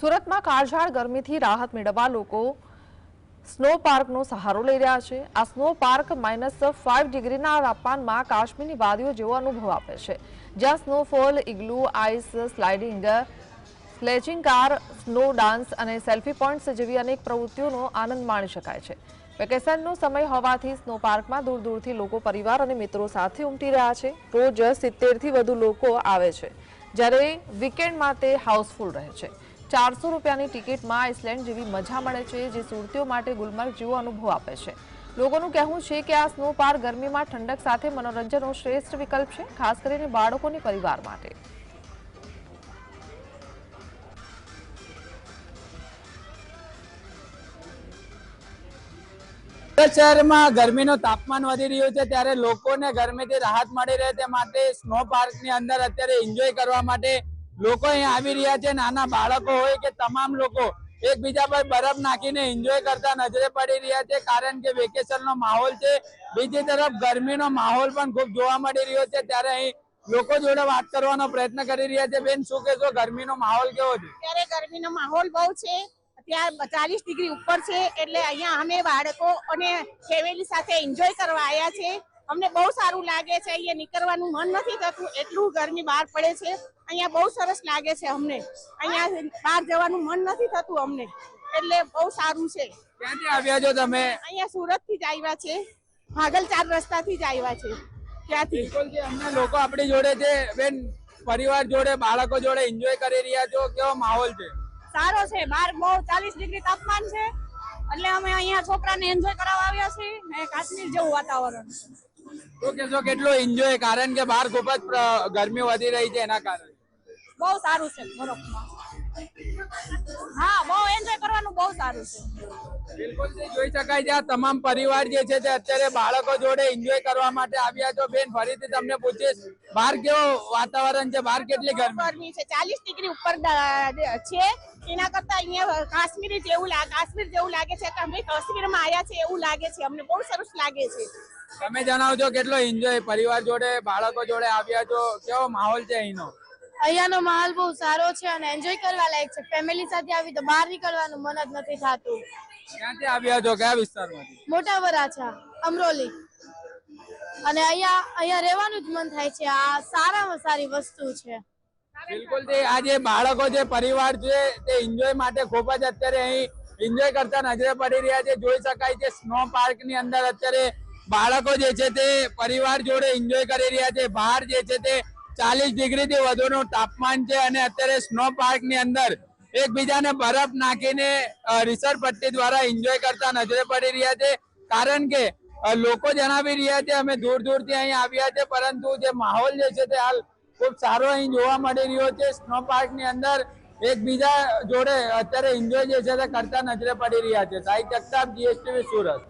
સુરતમાં કાળઝાળ ગરમીથી રાહત મેળવવા લોકો સ્નો પાર્કનો સહારો લઈ રહ્યા છે. આ સ્નો પાર્ક માઇનસ ફાઇવ ડિગ્રીના તાપમાનમાં કાશ્મીરની વાદીઓ જેવો અનુભવ આપે છે. જ્યાં snowfall igloo ice sliding sledging car snow dance અને સેલ્ફી પોઈન્ટ્સ જેવી અનેક પ્રવૃત્તિઓનો આનંદ માણી શકાય છે. વેકેશનનો સમય હોવાથી સ્નો પાર્કમાં દૂર દૂરથી લોકો, પરિવાર અને મિત્રો સાથે ઉમટી રહ્યા છે. રોજ સિત્તેરથી વધુ લોકો આવે છે. જ્યારે વીકેન્ડમાં તે હાઉસફુલ રહે છે. ચારસો રૂપિયાની ટિકિટમાં આઇસલેન્ડ જેવી મજા મળે છે જે સુરતીઓ માટે ગુલમર્ગ જેવો અનુભવ આપે છે. લોકોનું કહેવું છે કે આ સ્નો પાર્ક ગરમીમાં ઠંડક સાથે મનોરંજનનો શ્રેષ્ઠ વિકલ્પ છે, ખાસ કરીને બાળકોની પરિવાર માટે. શહેરમાં ગરમીનું તાપમાન વધી રહ્યું છે ત્યારે લોકોને ગરમીથી રાહત મળી રહે તે માટે સ્નો પાર્કની અંદર અત્યારે એન્જોય કરવા માટે લોકો અહીંયા આવી રહ્યા છે, નાના બાળકો હોય કે તમામ લોકો, એકબીજા પર બરફ નાખીને એન્જોય કરતા નજરે પડી રહ્યા છે, કારણ કે વેકેશનનો માહોલ છે. બીજી તરફ ગરમીનો માહોલ પણ ખૂબ જોવા મળી રહ્યો છે, ત્યારે અહીં લોકો જોડે વાત કરવાનો પ્રયત્ન કરી રહ્યા છે. બેન, શું કહેશો? ગરમીનો માહોલ કેવો છે? અત્યારે ગરમીનો માહોલ બહુ છે. ત્યાં ચાલીસ ડિગ્રી ઉપર છે, એટલે અહીંયા અમે બાળકો અને ફેમિલી સાથે એન્જોય કરવા આવ્યા છે. અમને બહુ સારું લાગે છે અહીંયા નીકળવાનું મન નથી થતું એટલું ગરમી બહાર પડે છે અહીંયા બહુ સરસ લાગે છે અમને. અહીંયા બહાર જવાનું મન નથી થતું અમને એટલે બહુ સારું છે. ક્યાંથી આવ્યા છો તમે? અહીંયા સુરતથી જ આવ્યા છે ભાગલ ચાર રસ્તાથી જ આવ્યા છે ત્યાંથી. અમને લોકો આપણી જોડે છે બેન પરિવાર જોડે બાળકો જોડે એન્જોય કરી રહ્યા છો કેવો માહોલ છે? સારો છે બહાર બહુ ચાલીસ ડિગ્રી તાપમાન છે એટલે અમે અહીંયા છોકરાને એન્જોય કરાવવા આવ્યા છીએ ને કાશ્મીર જેવું વાતાવરણ. શું કેશો, કેટલો એન્જોય કારણ કે બહાર ખૂબ જ ગરમી વધી રહી છે એના કારણે. બહુ સારું છે બરફમાં હા બહુ એન્જોય કરવાનું બહુ સારું છે. બિલકુલ જોઈ શકાય છે આ તમામ પરિવાર જે છે તે અત્યારે બાળકો જોડે એન્જોય કરવા માટે આવ્યા છો. બેન ફરીથી તમને પૂછીશ બહાર કેવો વાતાવરણ છે? બહાર કેટલી ગરમી? છે. ચાલીસ ડિગ્રી ઉપર છે એના કરતા અહીંયા કાશ્મીર જેવું લાગે કાશ્મીર જેવું લાગે છે. કે અમે કાશ્મીરમાં આવ્યા છે એવું લાગે છે. અમને બહુ સરસ લાગે છે. તમે જણાવજો કેટલો એન્જોય પરિવાર જોડે બાળકો જોડે આવ્યા છો? કેવો માહોલ છે અહીંનો? અહીંયાનો માહોલ બહુ સારો છે અને એન્જોય કરવા લાયક છે. ફેમિલી સાથે આવી તો બહાર નીકળવાનું મન જ નથી થતું. ક્યાંથી આવ્યા છો? કયા વિસ્તારમાંથી? મોટા વરાછા અમરોલી. અને અહીંયા અહીંયા રહેવાનું જ મન થાય છે. આ સારામાં સારી વસ્તુ છે. બિલકુલ તે આ જે બાળકો છે પરિવાર છે તે એન્જોય માટે ખૂબ જ અત્યારે અહીં એન્જોય કરતા નજરે પડી રહ્યા છે. જોઈ શકાય છે સ્નો પાર્કની અંદર અત્યારે બાળકો જે છે તે પરિવાર જોડે એન્જોય કરી રહ્યા છે. બહાર જે છે તે ચાલીસ ડિગ્રી થી વધુનું તાપમાન છે અને અત્યારે સ્નો પાર્કની અંદર એકબીજાને બરફ નાખીને રિસર પટ્ટી દ્વારા એન્જોય કરતા નજરે પડી રહ્યા છે. કારણ કે લોકો જણાવી રહ્યા છે અમે દૂર દૂરથી અહીં આવ્યા છે, પરંતુ જે માહોલ જે છે તે હાલ ખૂબ સારો અહીં જોવા મળી રહ્યો છે. સ્નો પાર્કની અંદર એકબીજા જોડે અત્યારે એન્જોય જે છે તે કરતા નજરે પડી રહ્યા છે. જગતાપ જીએસટીવી સુરત.